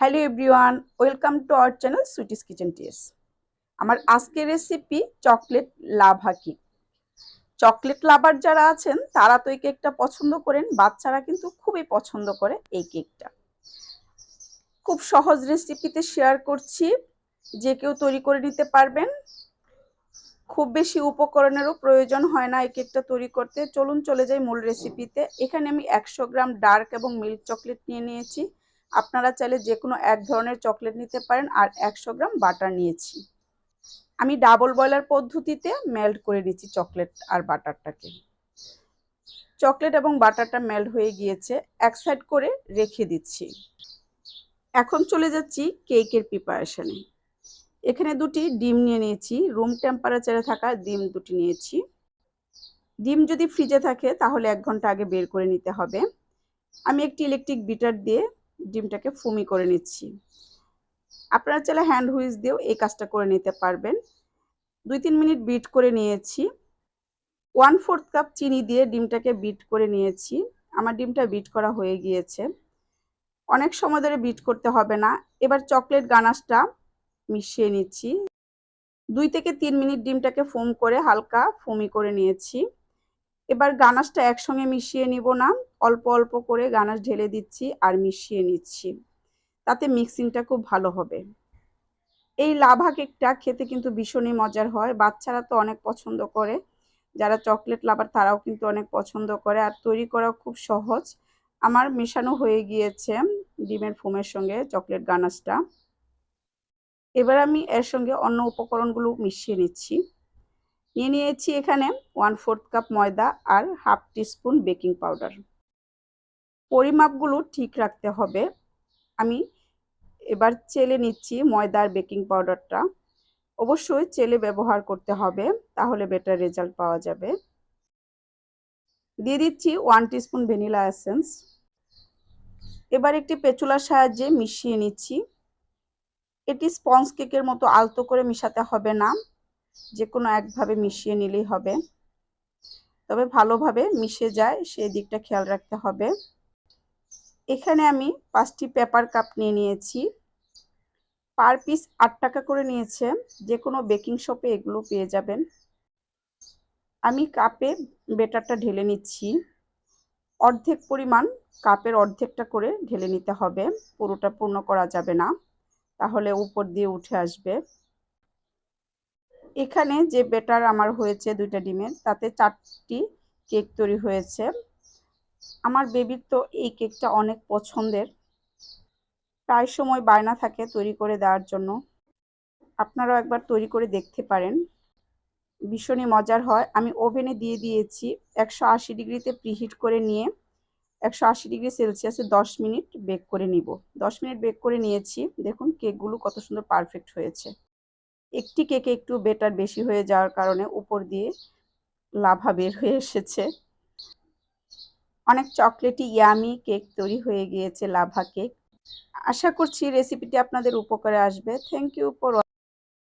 Hello everyone, welcome to our channel sweeties kitchen T S আমার আজকের recipe chocolate lava cake chocolate lover যারা আছেন, তারা তো এই কেকটা পছন্দ করেন, বাচ্চারা কিন্তু খুবই পছন্দ করে এই কেকটা। খুব সহজ রেসিপিতে শেয়ার করছি, যে কেউ তৈরি করে নিতে পারবেন। খুব বেশি উপকরণেরও প্রয়োজন হয় না এই কেকটা তৈরি করতে। চলুন চলে যাই মূল রেসিপিতে। এখানে আমি একশো গ্রাম ডার্ক এবং মিল্ক চকলেট নিয়ে নিয়েছি। আপনারা চাইলে যে কোনো এক ধরনের চকলেট নিতে পারেন আর একশো গ্রাম বাটার নিয়েছি। আমি ডাবল বয়লার পদ্ধতিতে মেল্ট করে নিচ্ছি চকলেট আর বাটারটাকে। চকলেট এবং বাটারটা মেল্ট হয়ে গিয়েছে, এক সাইড করে রেখে দিচ্ছি। এখন চলে যাচ্ছি কেকের প্রিপারেশনে। এখানে দুটি ডিম নিয়ে নিয়েছি, রুম টেম্পারেচারে থাকা ডিম দুটি নিয়েছি। ডিম যদি ফ্রিজে থাকে তাহলে এক ঘণ্টা আগে বের করে নিতে হবে। আমি একটি ইলেকট্রিক বিটার দিয়ে ডিমটাকে ফুমি করে নিচ্ছি। আপনারা চাইলে হ্যান্ড হুইস দিয়েও এই কাজটা করে নিতে পারবেন। দুই তিন মিনিট বিট করে নিয়েছি। ওয়ান ফোর্থ কাপ চিনি দিয়ে ডিমটাকে বিট করে নিয়েছি। আমার ডিমটা বিট করা হয়ে গিয়েছে। অনেক সময় ধরে বিট করতে হবে না। এবার চকলেট গানাশটা মিশিয়ে নিচ্ছি। দুই থেকে তিন মিনিট ডিমটাকে ফোম করে হালকা ফোমি করে নিয়েছি। এবার গানাশটা একসঙ্গে মিশিয়ে নিব না। অল্প অল্প করে গানাশ ঢেলে দিচ্ছি আর মিশিয়ে নিচ্ছি। তাতে মিক্সিংটা খুব ভালো হবে। এই লাভা কেকটা খেতে কিন্তু ভীষণই মজার হয়। বাচ্চারা তো অনেক পছন্দ করে। যারা চকলেট লাভার, তারাও কিন্তু অনেক পছন্দ করে। আর তৈরি করাও খুব সহজ। আমার মেশানো হয়ে গিয়েছে ডিমের ফোমের সঙ্গে চকলেট গানাশটা। এবার আমি এর সঙ্গে অন্য উপকরণগুলো মিশিয়ে নিচ্ছি। নিয়ে নিয়েছি এখানে ওয়ান ফোর্থ কাপ ময়দা আর হাফ টিস্পুন বেকিং পাউডার। পরিমাপগুলো ঠিক রাখতে হবে। আমি এবার চেলে নিচ্ছি ময়দার বেকিং পাউডারটা। অবশ্যই চেলে ব্যবহার করতে হবে, তাহলে বেটার রেজাল্ট পাওয়া যাবে। দিয়ে দিচ্ছি ওয়ান টিস্পুন ভ্যানিলা এসেন্স এবার একটি পেচুলার সাহায্যে মিশিয়ে নিচ্ছি। এটি স্পঞ্জ কেকের মতো আলতো করে মিশাতে হবে না যে কোনো একভাবে মিশিয়ে নিলেই হবে। তবে ভালোভাবে মিশে যায় সেই দিকটা খেয়াল রাখতে হবে। এখানে আমি পাঁচটি পেপার কাপ নিয়ে নিয়েছি। পার পিস আট টাকা করে নিয়েছে। যে কোনো বেকিং শপে এগুলো পেয়ে যাবেন। আমি কাপে বেটারটা ঢেলে নিচ্ছি। অর্ধেক পরিমাণ কাপের অর্ধেকটা করে ঢেলে নিতে হবে। পুরোটা পূর্ণ করা যাবে না। তাহলে উপর দিয়ে উঠে আসবে। এখানে যে বেটার আমার হয়েছে দুইটা ডিমের, তাতে চারটি কেক তৈরি হয়েছে। আমার বেবির তো এই কেকটা অনেক পছন্দের। প্রায় সময় বায়না থাকে তৈরি করে দেওয়ার জন্য। আপনারাও একবার তৈরি করে দেখতে পারেন। ভীষণই মজার হয়। আমি ওভেনে দিয়ে দিয়েছি একশো আশি ডিগ্রিতে প্রিহিট করে নিয়ে একশো আশি ডিগ্রি সেলসিয়াসে দশ মিনিট বেক করে নিব। দশ মিনিট বেক করে নিয়েছি। দেখুন কেকগুলো কত সুন্দর পারফেক্ট হয়েছে। একটি কেকে একটু বেটার বেশি হয়ে যাওয়ার কারণে উপর দিয়ে লাভা বের হয়ে এসেছে। অনেক চকলেটি ইয়ামি কেক তৈরি হয়ে গিয়েছে, লাভা কেক। আশা করছি রেসিপিটি আপনাদের উপকারে আসবে। Thank you for